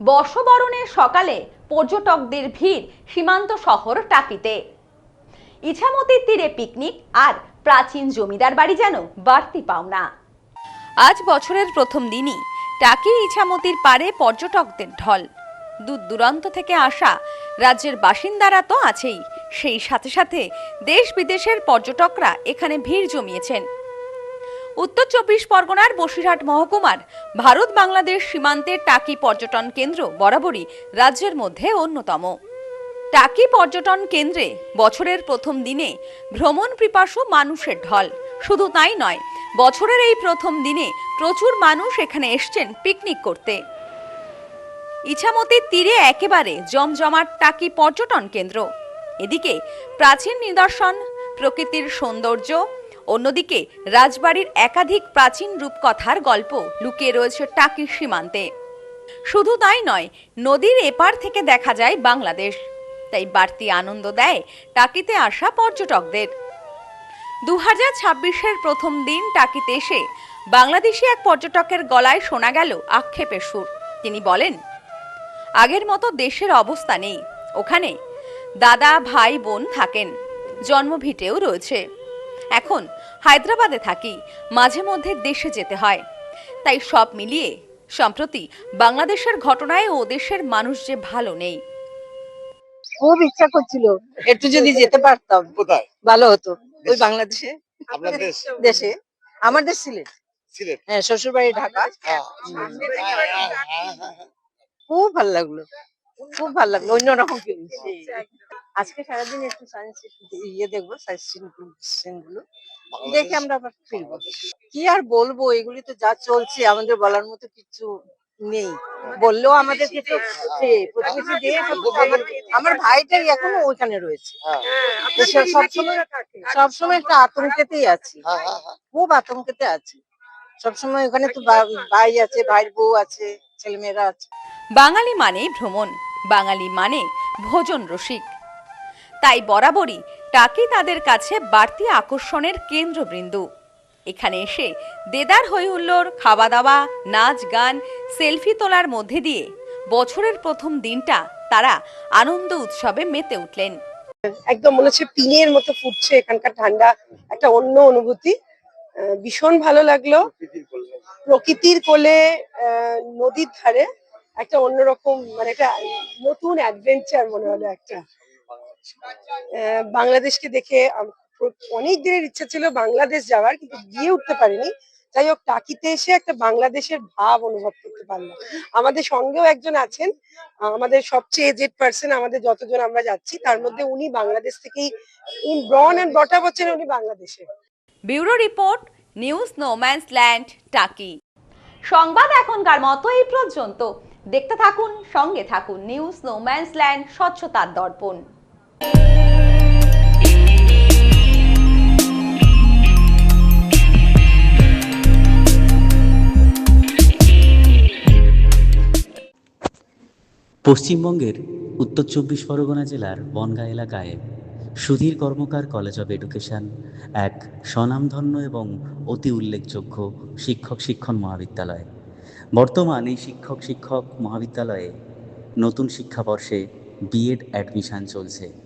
বর্ষবরণের সকালে পর্যটকদের ভিড় সীমান্ত শহর টাকিতে। ইছামতির তীরে পিকনিক আর প্রাচীন জমিদার বাড়ি যেন বাড়তি পাওনা। আজ বছরের প্রথম দিনই টাকি ইছামতির পারে পর্যটকদের ঢল। দূর দূরান্ত থেকে আসা রাজ্যের বাসিন্দারা তো আছেই। সেই সাথে সাথে দেশ বিদেশের পর্যটকরা এখানে ভিড় জমিয়েছেন। উত্তর চব্বিশ পরগনার বসিরহাট মহকুমার ভারত বাংলাদেশ সীমান্তের টাকি পর্যটন কেন্দ্র বরাবরই রাজ্যের মধ্যে অন্যতম। টাকি পর্যটন কেন্দ্রে বছরের প্রথম দিনে ভ্রমণ পিপাসু মানুষের ঢল। শুধু তাই নয়, বছরের এই প্রথম দিনে প্রচুর মানুষ এখানে এসছেন পিকনিক করতে। ইছামতির তীরে একেবারে জমজমাট টাকি পর্যটন কেন্দ্র। এদিকে প্রাচীন নিদর্শন, প্রকৃতির সৌন্দর্য অন্যদিকে, রাজবাড়ির একাধিক প্রাচীন রূপকথার গল্প লুকিয়ে রয়েছে টাকির সীমান্তে। শুধু তাই নয়, নদীর এপার থেকে দেখা যায় বাংলাদেশ। তাই বাড়তি আনন্দ দেয় টাকিতে আসা পর্যটকদের। দু হাজার ছাব্বিশের প্রথম দিন টাকিতে এসে বাংলাদেশি এক পর্যটকের গলায় শোনা গেল আক্ষেপের সুর। তিনি বলেন, আগের মতো দেশের অবস্থা নেই। ওখানে দাদা, ভাই, বোন থাকেন। জন্মভিটেও রয়েছে। এখন হায়দ্রাবাদে থাকি মাঝে মধ্যে দেশে যেতে হয়। তাই সব মিলিয়ে সম্প্রতি বাংলাদেশের ঘটনায় ও দেশের মানুষ যে ভালো নেই। খুব ইচ্ছা করছিল একটু যদি যেতে পারতাম কোথায়? ভালো হতো। ওই বাংলাদেশে। দেশে? আমার দেশ সিলেট। সিলেট? হ্যাঁ শ্বশুর বাড়ি ঢাকা। হ্যাঁ। হ্যাঁ, হ্যাঁ। খুব ভালো লাগল। খুব ভালো লাগল অন্যরকম। আজকে সারাদিন একটু সায়েন্স ইয়ে দেখব সায়েন্সগুলো দেখে আমরা আবার ফিরবো। কি আর বলব এগুলি তো যা চলছে আমাদের বলার মতো কিছু নেই। বললেও আমাদের কিছু প্রতিবেশী আমার আমার ভাইটাই এখনও ওইখানে রয়েছে। হ্যাঁ, সবসময় সবসময় একটা আতঙ্কেতেই আছি। হ্যাঁ, হ্যাঁ। খুব আতঙ্কেতে আছি। সবসময় ওখানে তো বা- ভাই আছে ভাইয়ের বউ আছে ছেলেমেয়েরা আছে। বাঙালি মানে ভ্রমণ। বাঙালি মানে ভোজন রসিক। তাই বরাবরই টাকি তাদের কাছে বাড়তি আকর্ষণের কেন্দ্রবিন্দু। এখানে এসে দেদার হৈহুল্লোর খাওয়া দাওয়া নাচ গান সেলফি তোলার মধ্যে দিয়ে বছরের প্রথম দিনটা তারা আনন্দ উৎসবে মেতে উঠলেন। একদম মনে হচ্ছে পিনের মতো ফুটছে, এখানকার ঠান্ডা একটা অন্য অনুভূতি। ভীষণ ভালো লাগল। প্রকৃতির কোলে নদীর ধারে একটা অন্যরকম মানে একটা নতুন অ্যাডভেঞ্চার মনে হলো একটা। বাংলাদেশকে দেখে অনেক দিনের ইচ্ছা ছিল বাংলাদেশ যাওয়ার, কিন্তু গিয়ে উঠতে পারিনি। যাই হোক, টাকিতে এসে একটা বাংলাদেশের ভাব অনুভব করতে পারলাম। আমাদের সঙ্গেও একজন আছেন। আমাদের সবচেয়ে এজেড পার্সন আমাদের যতজন আমরা যাচ্ছি, তার মধ্যে উনি বাংলাদেশ থেকেই ইন ব্রন অ্যান্ড বট হচ্ছেন, উনি বাংলাদেশে। Bureau report, news no man's land, Taki. সংবাদ এখনকার মতো এই পর্যন্ত। দেখতে থাকুন, সঙ্গে থাকুন নিউজ নোম্যান্স ল্যান্ড, স্বচ্ছতার দর্পণ। পশ্চিমবঙ্গের উত্তর চব্বিশ পরগনা জেলার বনগাঁ এলাকায় Sudhir Karmakar college of education এক স্বনামধন্য এবং অতি উল্লেখযোগ্য শিক্ষক শিক্ষণ মহাবিদ্যালয়। বর্তমান এই শিক্ষক শিক্ষক মহাবিদ্যালয়ে নতুন শিক্ষাবর্ষে বিএড অ্যাডমিশন চলছে।